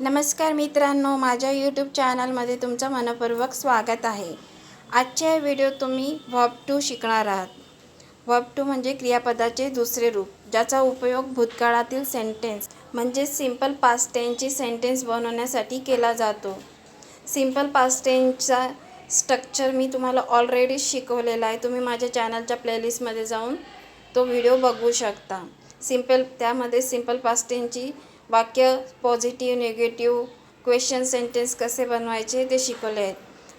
नमस्कार मित्रांनो माझ्या यूट्यूब चॅनलमध्ये तुमचं मनपूर्वक स्वागत आहे. आजच्या व्हिडिओ तुम्ही व्हॉब टू शिकणार आहात. व्हॉब टू म्हणजे क्रियापदाचे दुसरे रूप ज्याचा उपयोग भूतकाळातील सेंटेन्स म्हणजे सिंपल पास्टेनची सेंटेन्स बनवण्यासाठी केला जातो. सिंपल पास्टेनचा स्ट्रक्चर मी तुम्हाला ऑलरेडी शिकवलेला आहे. तुम्ही माझ्या चॅनलच्या प्लेलिस्टमध्ये जाऊन तो व्हिडिओ बघू शकता. सिंपल त्यामध्ये सिंपल पास्टेनची वाक्य पॉझिटिव्ह निगेटिव्ह क्वेश्चन सेंटेन्स कसे बनवायचे ते शिकवले आहेत.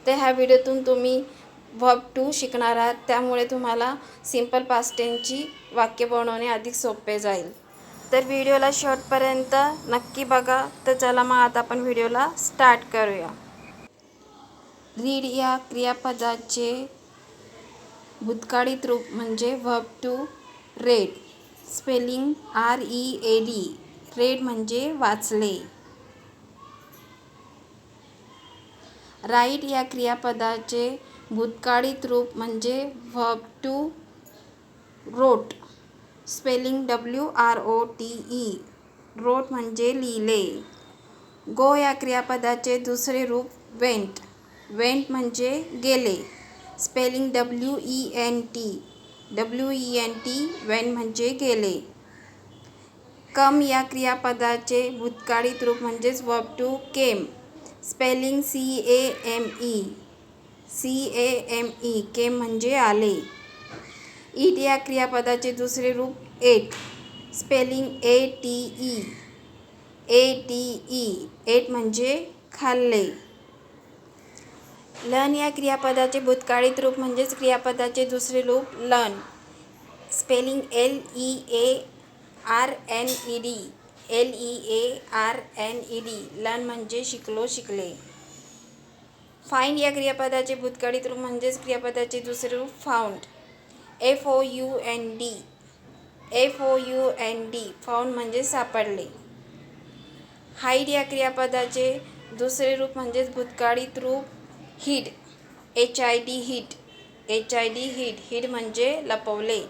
तर ह्या व्हिडिओतून तुम्ही व्हब टू शिकणार आहात. त्यामुळे तुम्हाला सिंपल पास्टेनची वाक्य बनवणे अधिक सोपे जाईल. तर व्हिडिओला शेवटपर्यंत नक्की बघा. तर चला मग आता आपण व्हिडिओला स्टार्ट करूया. रीड या क्रियापदाचे भूतकाळीत रूप म्हणजे verb two read spelling R E A D read म्हणजे वाचले. राईट या क्रियापदाचे भूतकाळीत रूप म्हणजे verb two wrote spelling W R O T E wrote म्हणजे लिहिले. गो या क्रियापदाचे दुसरे रूप वेंट वेंट म्हणजे गेले. Spelling W E N T W E N T went म्हणजे गेले. कम या क्रियापदाचे भूतकाळीत रूप म्हणजेच verb two came. Spelling C A M E. C A M E came म्हणजे आले. ईट या क्रियापदाचे दुसरे रूप ate. Spelling A T E. A T E. Ate म्हणजे खाल्ले. लन या क्रियापदाचे भूतकाळीत रूप म्हणजेच क्रियापदाचे दुसरे रूप learn. Spelling L E A R N E D L E A R N E D learn म्हणजे शिकलो शिकले. फाईंड या क्रियापदाचे भूतकाळीत रूप म्हणजेच क्रियापदाचे दुसरे रूप found F O U N D F O U N D found म्हणजे सापडले. हाईड या क्रियापदाचे दुसरे रूप म्हणजेच भूतकाळीत रूप hid. H I D hid H I D hid hid म्हणजे लपवले.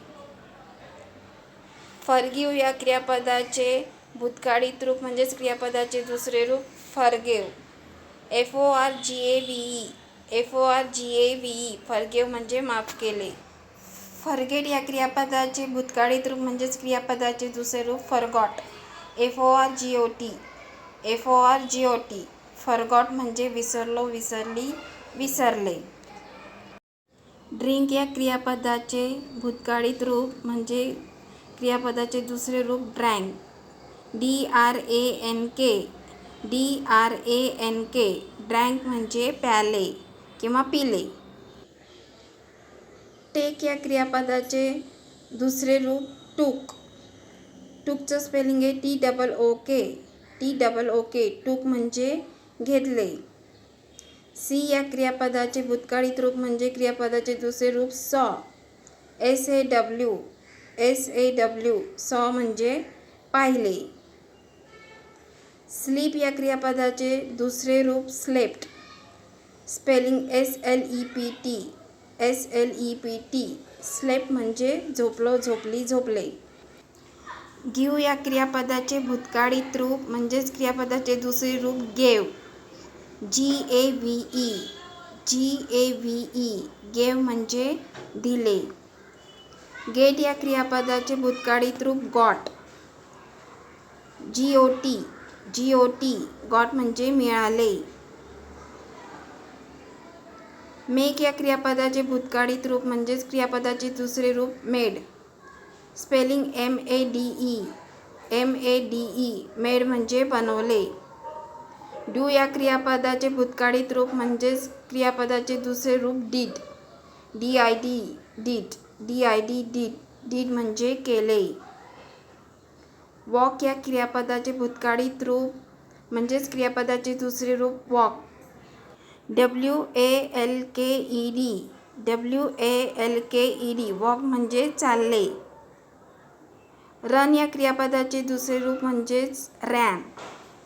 फर्गीव या क्रियापदाचे भूतकाळीत रूप म्हणजेच क्रियापदाचे दुसरे रूप forgave. F O R G A V E. F O R G A V E. Forgave म्हणजे माफ केले. फरगेट या क्रियापदाचे भूतकाळीत रूप म्हणजेच क्रियापदाचे दुसरे रूप forgot. F O R G O T. F O R G O T. Forgot म्हणजे विसरलो विसरली विसरले. ड्रिंक या क्रियापदाचे भूतकाळीत रूप म्हणजे क्रियापदाचे दुसरे रूप drank D R A N K. D R A N K. Drank म्हणजे प्याले किंवा पिले. टेक या क्रियापदाचे दुसरे रूप टूक. टूकचं स्पेलिंग आहे T double O K. T double O K. Took म्हणजे घेतले. सी या क्रियापदाचे भूतकाळीत रूप म्हणजे क्रियापदाचे दुसरे रूप saw. S A W. S A W saw म्हणजे पाहिले. स्लीप या क्रियापदाचे दुसरे रूप slept. Spelling S L E P T S L E P T slept म्हणजे झोपलो झोपली झोपले. गिव या क्रियापदाचे भूतकाळीत रूप म्हणजेच क्रियापदाचे दुसरे रूप gave. G A V E G A V E gave म्हणजे दिले. गेट या क्रियापदाचे भूतकाळीत रूप got. G O T G O T got म्हणजे मिळाले. मेक या क्रियापदाचे भूतकाळीत रूप म्हणजेच क्रियापदाचे दुसरे रूप made. Spelling M A D E M A D E made म्हणजे बनवले. डू या क्रियापदाचे भूतकाळीत रूप म्हणजेच क्रियापदाचे दुसरे रूप did D I D did. D I D did did म्हणजे केले. वॉक या क्रियापदाचे भूतकाळीत रूप म्हणजेच क्रियापदाचे दुसरे रूप walk. W A L K E D W A L K E D walk म्हणजे चालले. रन या क्रियापदाचे दुसरे रूप म्हणजेच ran.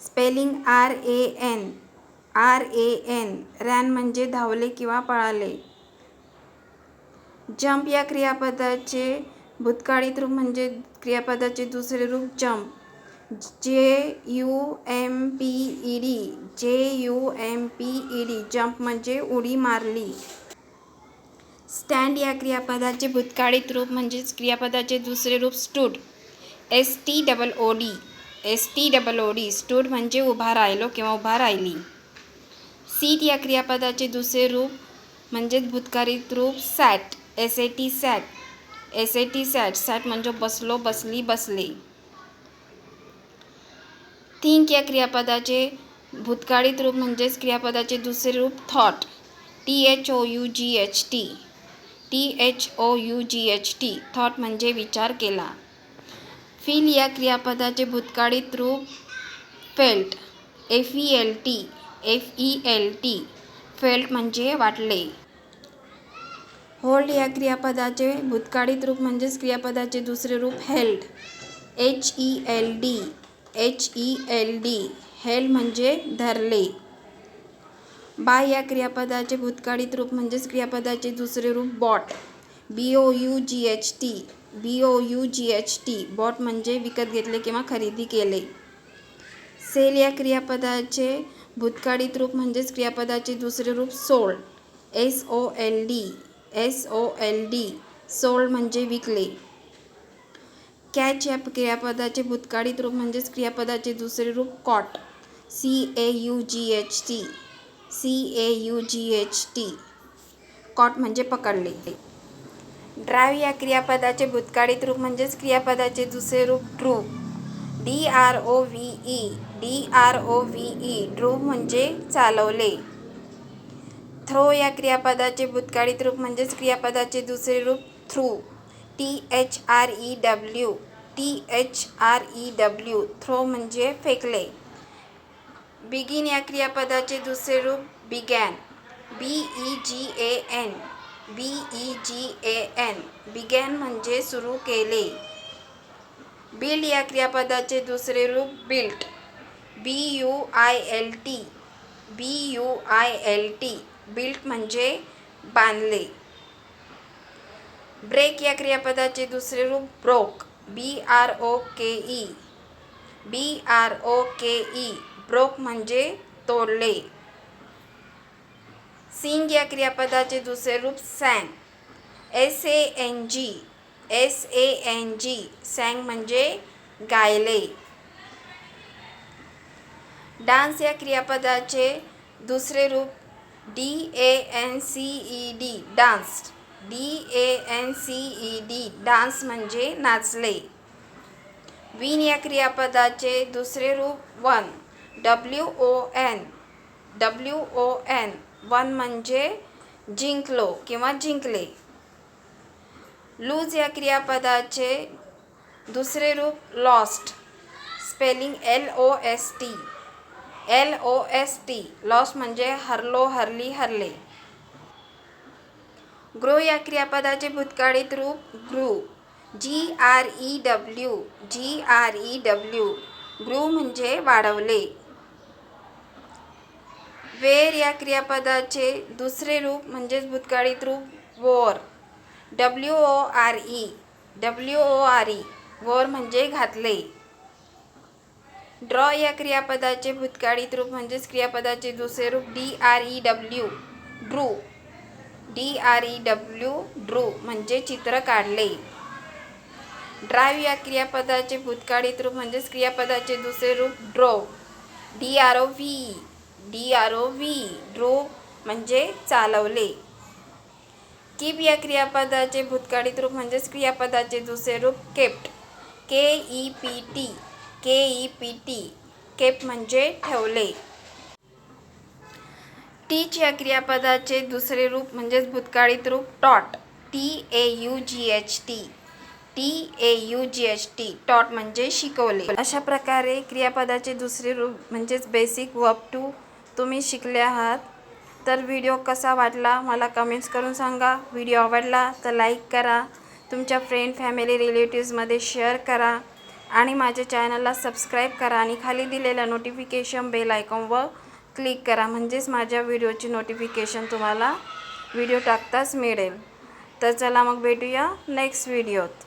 Spelling R A N. R A N. Ran म्हणजे धावले किंवा पळाले. जंप या क्रियापदाचे भूतकाळीत रूप म्हणजे क्रियापदाचे दुसरे रूप jump. J U M P E D J U M P E D jump म्हणजे उडी मारली. स्टँड या क्रियापदाचे भूतकाळीत रूप म्हणजेच क्रियापदाचे दुसरे रूप stood. S T double O D S T double O D stood म्हणजे उभा राहिलो किंवा उभा राहिली. सीट या क्रियापदाचे दुसरे रूप म्हणजेच भूतकाळीत रूप sat. S A T sat. S A T sat sat म्हणजे बसलो बसली बसले. थिंक या क्रियापदाचे भूतकाळीत रूप म्हणजेच क्रियापदाचे दुसरे रूप thought T H O U G H T T H O U G H T thought म्हणजे विचार केला. फील या क्रियापदाचे भूतकाळीत रूप felt F E L T F E L T felt म्हणजे वाटले. होल्ड या क्रियापदाचे भूतकाळित रूप म्हणजेच क्रियापदाचे दुसरे रूप held H E L D H E L D held म्हणजे धरले. बाय या क्रियापदाचे भूतकाळीत रूप म्हणजेच क्रियापदाचे दुसरे रूप bought B O U G H T B O U G H T bought म्हणजे विकत घेतले किंवा खरेदी केले. सेल या क्रियापदाचे भूतकाळीत रूप म्हणजेच क्रियापदाचे दुसरे रूप sold S O L D S O L D sold म्हणजे विकले. कॅच या क्रियापदाचे भूतकाळीत रूप म्हणजेच क्रियापदाचे दुसरे रूप caught. C A U G H T C A U G H T. Caught म्हणजे पकडले ड्राईव्ह या क्रियापदाचे भूतकाळीत रूप म्हणजेच क्रियापदाचे दुसरे रूप drew D R O V E D R O V E drew म्हणजे चालवले. थ्रो या क्रियापदाचे भूतकाळीत रूप म्हणजेच क्रियापदाचे दुसरे रूप threw. T H R E W T H R E W throw म्हणजे फेकले. बिगिन या क्रियापदाचे दुसरे रूप began. B E G A N B E G A N began म्हणजे सुरू केले. बिल्ड या क्रियापदाचे दुसरे रूप built. B U I L T B U I L T built म्हणजे बांधले. ब्रेक या क्रियापदाचे दुसरे रूप broke B R O K E B R O K E broke म्हणजे तोडले. सिंग या क्रियापदाचे दुसरे रूप sang S A N G S A N G sang म्हणजे गायले. डान्स या क्रियापदाचे दुसरे रूप D A N C E D dance D A N C E D dance म्हणजे नाचले विन या क्रियापदाचे दुसरे रूप won. W O N W O N won म्हणजे जिंकलो किंवा जिंकले. लूज या क्रियापदाचे दुसरे रूप lost spelling L O S T L O S T lost म्हणजे हरलो हरली हरले. ग्रो या क्रियापदाचे भूतकाळीत रूप grew G R E W G R E W grew म्हणजे वाढवले. वेर या क्रियापदाचे दुसरे रूप म्हणजेच भूतकाळीत रूप wore. W O R E W O R E wore म्हणजे घातले. ड्रॉ या क्रियापदाचे भूतकाळीत रूप म्हणजेच क्रियापदाचे दुसरे रूप D R E W drew D R E W drew म्हणजे चित्र काढले. ड्राईव्ह या क्रियापदाचे भूतकाळीत रूप म्हणजेच क्रियापदाचे दुसरे रूप drove D R O V D R O V drove म्हणजे चालवले. कीप या क्रियापदाचे भूतकाळीत रूप म्हणजेच क्रियापदाचे दुसरे रूप kept K E P T K E P T kept म्हणजे ठेवले. टीच या क्रियापदाचे दुसरे रूप म्हणजेच भूतकाळीत रूप taught T A U G H T T A U G H T taught म्हणजे शिकवले. अशा प्रकारे क्रियापदाचे दुसरे रूप म्हणजेच बेसिक वर्ब टू तुम्ही शिकले आहात. तर व्हिडिओ कसा वाटला मला कमेंट्स करून सांगा. व्हिडिओ आवडला तर लाईक करा. तुमच्या फ्रेंड फॅमिली रिलेटिव्समध्ये शेअर करा. आणि माझ्या चॅनलला सबस्क्राईब करा आणि खाली दिलेल्या नोटिफिकेशन बेल आयकॉनवर क्लिक करा. म्हणजेच माझ्या व्हिडिओची नोटिफिकेशन तुम्हाला व्हिडिओ टाकताच मिळेल. तर चला मग भेटूया नेक्स्ट व्हिडिओत